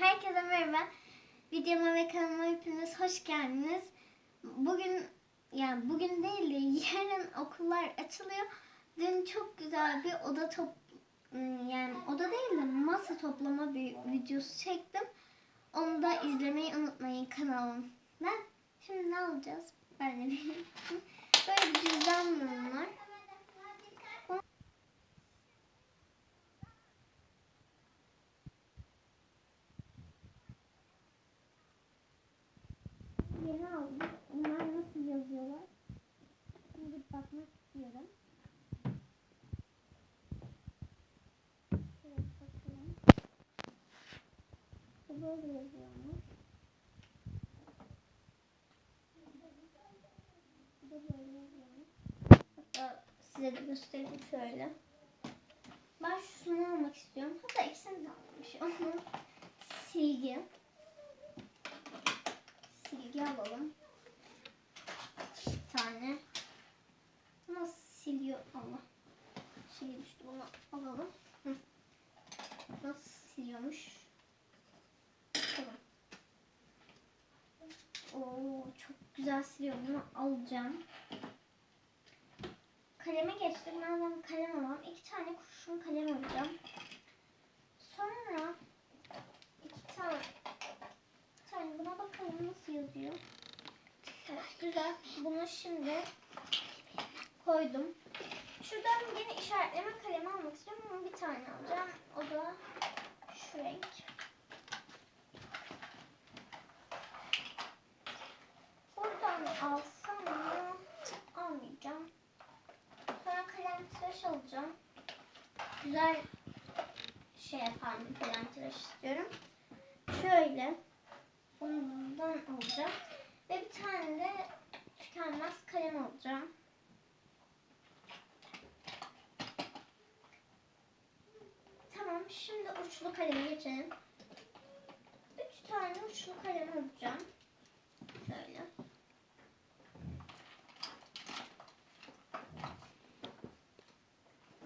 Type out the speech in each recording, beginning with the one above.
Herkese merhaba. Videoma ve kanalıma hepiniz hoş geldiniz. Bugün yani bugün değil de yarın okullar açılıyor. Dün çok güzel bir oda top yani oda değil de masa toplama bir videosu çektim. Onu da izlemeyi unutmayın kanalımda. Şimdi ne alacağız? Ben de. Böyle bir cüzdanım var. Aldım. Bunlar nasıl yazıyorlar? Şimdi bakmak istiyorum. Şöyle bakalım. Böyle yazıyormuş. Böyle yazıyormuş. Hatta size de göstereyim şöyle. Ben şunu almak istiyorum. Hatta ikisini de almış. Onu silgi silgi alalım. Bir tane. Nasıl siliyor Allah. Şey düştü bunu alalım. Hı. Nasıl siliyormuş? Tamam. Oo çok güzel siliyor. Bunu alacağım. Kaleme geçtim. Ben kalem alalım. İki tane kurşun kalem alacağım. Sonra iki tane bir tane buna bakalım Evet, güzel. Bunu şimdi koydum. Şuradan yine işaretleme kalemi almak istiyorum ama bir tane alacağım. O da şu renk. Buradan alsam mı? Almayacağım. Sonra kalem tıraş alacağım. Güzel şey yapan bir kalem tıraş istiyorum. Şöyle. Bundan alacağım. Ve bir tane de tükenmez kalem alacağım. Tamam şimdi uçlu kaleme geçelim. Üç tane uçlu kalem alacağım. Şöyle.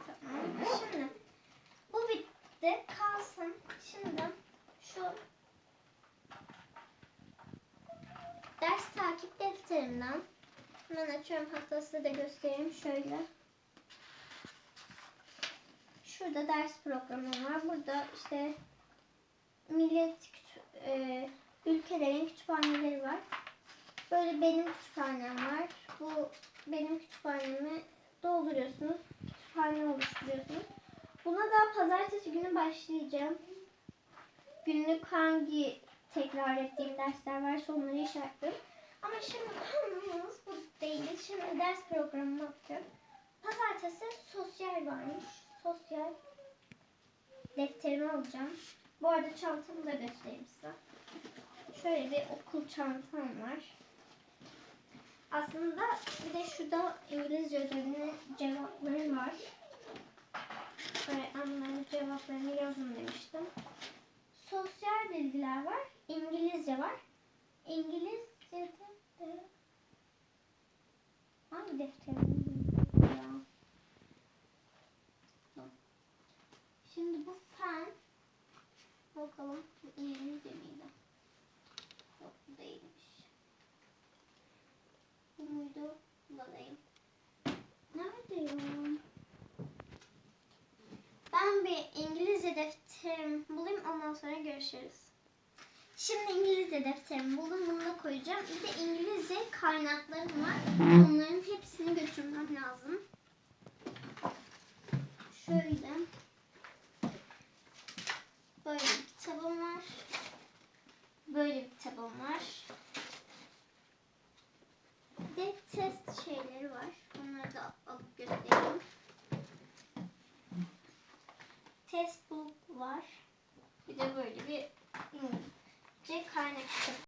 Tamam. Şimdi bu bitti. Kalsın. Şimdi şu ders takip defterimden hemen açıyorum hatta size de göstereyim şöyle. Şurada ders programım var. Burada işte millet e, ülkelerin kütüphaneleri var. Böyle benim kütüphanem var. Bu benim kütüphanemi dolduruyorsunuz. Kütüphane oluşturuyorsunuz. Buna da pazartesi günü başlayacağım. Günlük hangi tekrar ettiğim dersler varsa onları işaretledim. Ama şimdi konumuz bu değil. Şimdi ders programına bakacağım. Pazartesi sosyal varmış. Sosyal defterimi alacağım. Bu arada çantamı da göstereyim size. Şöyle bir okul çantam var. Aslında bir de şurada İngilizce ödevinin cevapları var. Öğretmenlerin cevaplarını yazın demiştim. Sosyal bilgiler var. İngilizce var. İngilizce'de de hangi defterim? Şimdi bu fen bakalım bu İngilizce miydi? Yok bu değilmiş. Bu muydu? Bu da değil. Nerede ya? Ben bir İngilizce defterimi bulayım ondan sonra görüşürüz. Şimdi İngilizce defterimi buldum bunu da koyacağım. Bir de İngilizce kaynaklarım var. Onların hepsini götürmem lazım. Şöyle. Böyle bir kitabım var. Böyle bir kitabım var. Bir de test şeyleri var. Onları da alıp göstereyim. Test book var. Bir de böyle bir kaynak.